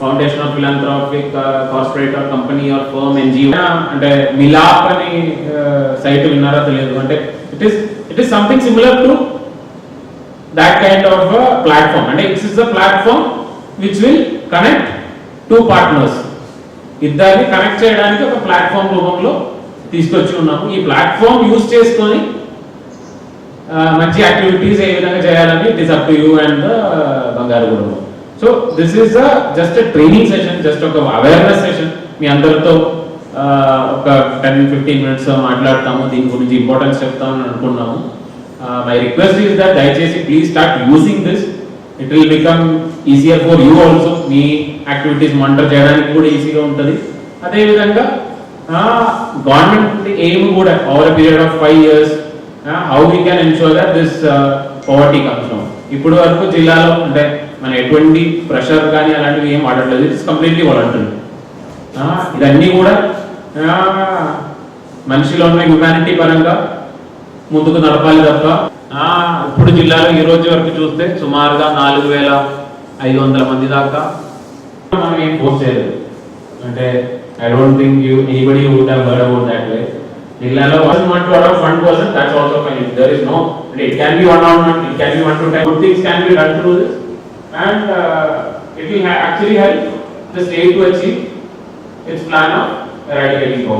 Foundation of philanthropic corporate or company or firm NGO. అంటే మిలాప్ అని site విన్నారా తెలియదు. అంటే it is it is something similar to that kind of platform అంటే it's is the platform which will connect to partners ఇద్దరిని connect చేయడానికి ఒక platform రూపంలో తీసుకొచ్చి ఉన్నాము. ఈ ప్లాట్ఫామ్ యూజ్ చేసుకొని మంచి యాక్టివిటీస్ ఏ విధంగా చేయాలని it is up to you and the బంగారు గురువు. So this is just training session just ఒక అవేర్నెస్ సెషన్ మీ అందరితో ఒక టెన్ ఫిఫ్టీన్ మినిట్స్ మాట్లాడతాము. దీని గురించి ఇంపార్టెన్స్ చెప్తామని అనుకున్నాము. మై రిక్వెస్ట్ ఈస్ దట్ దయచేసి please start using this it will become easier for you also me activities monitor చేయడానికి కూడా ఈజీగా ఉంటుంది. అదేవిధంగా గవర్నమెంట్ ఎయిమ్ కూడా over period of five years how we can ensure that this poverty comes down ఇప్పుడు వరకు జిల్లాలో అంటే మన ఎటువంటి ప్రెషర్ కానీ అలాంటివి ఏం వాడట్లేదు. ఇట్స్ కంప్లీట్లీ వాడట్లేదు ఇదన్నీ కూడా మనిషిలో ఉన్న హ్యుమానిటీ పరంగా ముందుకు నడపాలి తప్ప ఇప్పుడు జిల్లాలో ఈ రోజు వరకు చూస్తే సుమారుగా నాలుగు వేల ఐదు వందల మంది దాకా మనం ఏం పోస్ట్ చేయలేదు. అంటే I don't think you anybody would have heard about that way జిల్లాలో one one to out one person that's also fine there is no it can be one on one it can be one to time good things can be done through this and uh, it will actually help the state to achieve its plan of eradicating poverty.